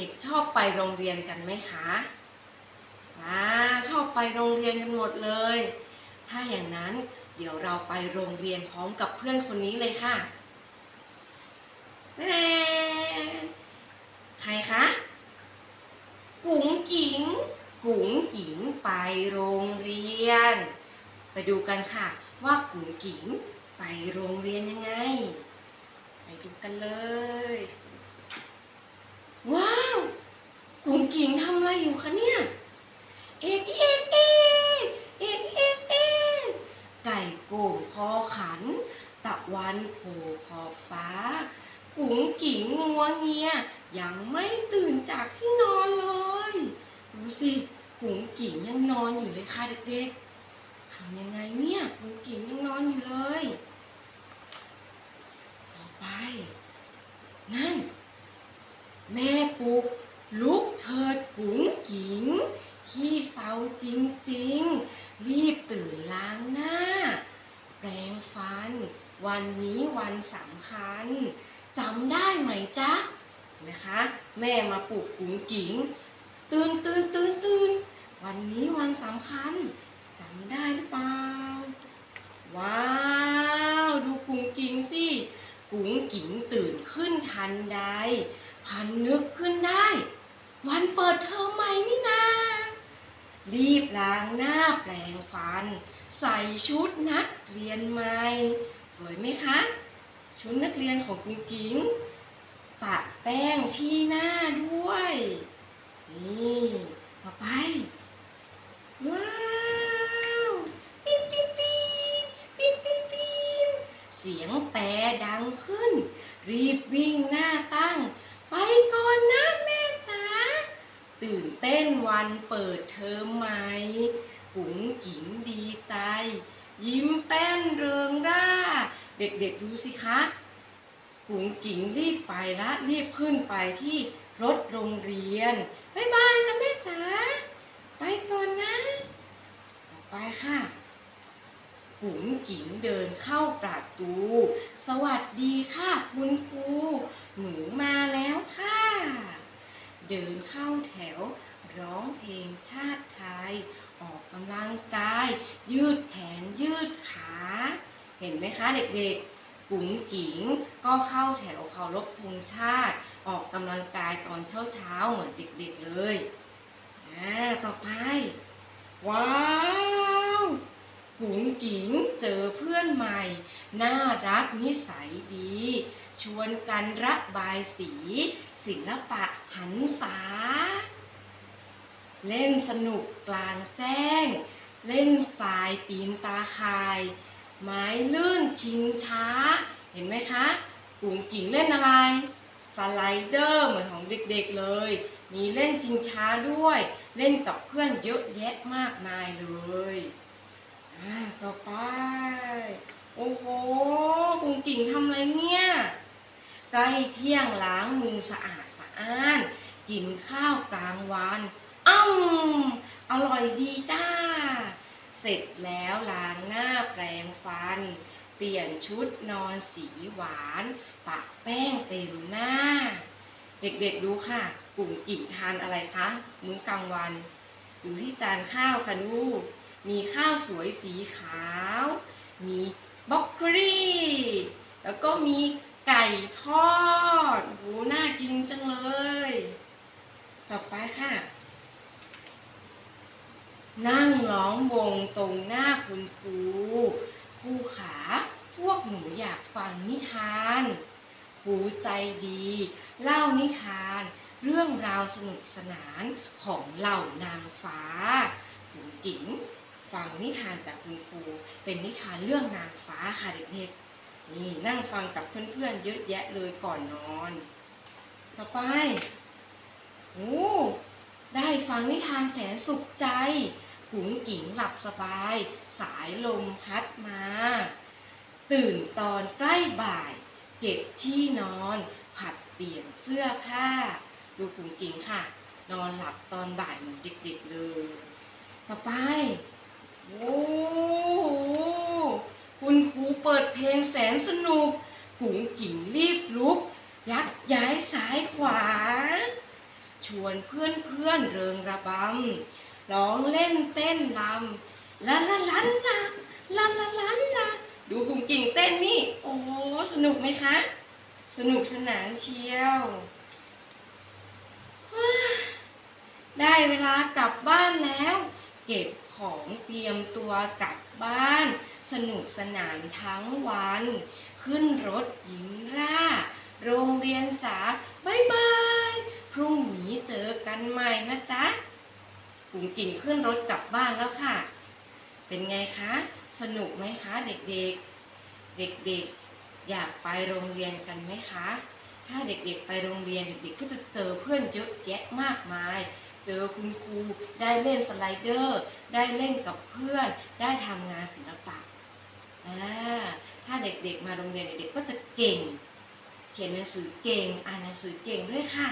ด็กๆชอบไปโรงเรียนกันไหมคะอ่าชอบไปโรงเรียนกันหมดเลย ถ้าอย่างนั้นเดี๋ยวเราไปโรงเรียนพร้อมกับเพื่อนคนนี้เลยค่ะแม่ใครคะ กุ๋งกิ๋ง กุ๋งกิ๋งไปโรงเรียน ไปดูกันค่ะ ว่ากุ๋งกิ๋งไปโรงเรียนยังไง ไปดูกันเลย ว้าว กุ๋งกิ๋งทำอะไรอยู่คะเนี่ย เอกเอกเอกเอกเอกเอกไก่โก่งคอขันะวันโผล่ขอบฟ้า กุ๋งกิ๋งงัวเงีย ยังไม่ตื่นจากที่นอนเลยดูสิกุ๋งกิ๋งยังนอนอยู่เลยค่ะเด็กๆทำยังไงเนี่ยกุ๋งกิ๋งยังนอนอยู่เลย ต่อไป นั่น แม่ปลุกลุกเถิดกุ๋งกิ๋งขี้เศร้าจริงๆ รีบตื่นล้างหน้า แปรงฟัน วันนี้วันสำคัญจำได้ไหมจ๊ะนะคะ แม่มาปลุกกุ๋งกิ๋งตื่นตื่นตื่นตื่นวันนี้วันสำคัญจำได้หรือเปล่า ว้าว ดูกุ๋งกิ๋งสิกุ๋งกิ๋งตื่นขึ้นทันใด พันนึกขึ้นได้ วันเปิดเทอมใหม่นี่นารีบล้างหน้าแปรงฟัน ใส่ชุดนักเรียนใหม่ สวยไหมคะ ชุดนักเรียนของคุณกิ๋งปะแป้งที่หน้าด้วย นี่ ต่อไป ว้าวปิ๊นปิ๊นปิ๊นปิ๊นปิ๊นปิ๊นเสียงแต่ดังขึ้น รีบวิ่งหน้าตั้ง ไปก่อนนะแม่จ๋าตื่นเต้นวันเปิดเทอมใหม่กุ๋งกิ๋งดีใจ ยิ้มแป้นเริงร่า เด็กๆดูสิคะกุ๋งกิ๋งรีบไปละรีบขึ้นไปที่รถโรงเรียนบ๊ายบายจ้ะแม่จ๋าไปก่อนนะ ต่อไปค่ะกุ๋งกิ๋งเดินเข้าประตู สวัสดีค่ะคุณครูหนูมาแล้วค่ะ เดินเข้าแถวร้องเพลงชาติไทย ลังกาย ยืดแขนยืดขา เห็นไหมคะเด็กๆกุ๋งกิ๋งก็เข้าแถวเคารพธงชาติ ออกกำลังกายตอนเช้าๆเหมือนเด็กๆเลยอ่าต่อไป ว้าวกุ๋งกิ๋งเจอเพื่อนใหม่ น่ารักนิสัยดี ชวนกันระบายสี ศิลปะหันษา เล่นสนุกกลางแจ้ง เล่นทรายปีนตาข่าย ไม้ลื่นชิงช้า เห็นไหมคะกุ๋งกิ่งเล่นอะไรสไลเดอร์เหมือนของเด็กๆเลย มีเล่นชิงช้าด้วย เล่นกับเพื่อนเยอะแยะมากมายเลยอ่าต่อไป โอ้โหกุ๋งกิ่งทำอะไรเนี่ยใกล้เที่ยงล้างมือสะอาดสะอ้าน กินข้าวกลางวัน อ้าอร่อยดีจ้า เสร็จแล้วล้างหน้าแปรงฟัน เปลี่ยนชุดนอนสีหวานปะแป้งเต็มหน้า เด็กๆดูค่ะ กลุ่มกิ่งทานอะไรคะมื้อกลางวัน อยู่ที่จานข้าวค่ะลูก มีข้าวสวยสีขาว มีบล็อกคลีแล้วก็มีไก่ทอดโหน่ากินจังเลย ต่อไปค่ะ นั่งล้อมวงตรงหน้าคุณครูครูขาพวกหนูอยากฟังนิทานครูใจดี เล่านิทาน เรื่องราวสนุกสนานของเหล่านางฟ้าคุณจิ๋งฟังนิทานจากคุณครูเป็นนิทานเรื่องนางฟ้าค่ะเด็กๆนี่นั่งฟังกับเพื่อนๆเยอะแยะเลยก่อนนอน ต่อไปโอ้ได้ฟังนิทานแสนสุขใจ หุงกิ๋งหลับสบาย สายลมพัดมา ตื่นตอนใกล้บ่าย เก็บที่นอน ผัดเปลี่ยนเสื้อผ้า ดูกุ๋งกิ๋งค่ะ นอนหลับตอนบ่ายเหมือนเด็กๆเลย ต่อไปโอ้คุณครูเปิดเพลงแสนสนุกกุ๋งกิ๋งรีบลุก ยักย้ายซ้ายขวา ชวนเพื่อนเพื่อนเริงระบำ ร้องเล่นเต้นรำลาลาลันลาลาลาลันลาดูกุ้งกิ่งเต้นนี่ โอ้สนุกไหมคะ สนุกสนานเชียว ได้เวลากลับบ้านแล้ว เก็บของเตรียมตัวกลับบ้าน สนุกสนานทั้งวัน ขึ้นรถหญิงร่า โรงเรียนจ๋าบายบาย พรุ่งนี้เจอกันใหม่นะจ๊ะ ปุ๋งกิ่งขึ้นรถกลับบ้านแล้วค่ะ เป็นไงคะ สนุกไหมคะเด็กๆ เด็กๆ อยากไปโรงเรียนกันไหมคะ ถ้าเด็กๆไปโรงเรียนเด็กๆ ก็จะเจอเพื่อนเยอะแยะมากมาย เจอคุณครู ได้เล่นสไลเดอร์ ได้เล่นกับเพื่อน ได้ทำงานศิลปะถ้าเด็กๆ มาโรงเรียนเด็กๆ ก็จะเก่ง เขียนหนังสือเก่ง อ่านหนังสือเก่งด้วยค่ะ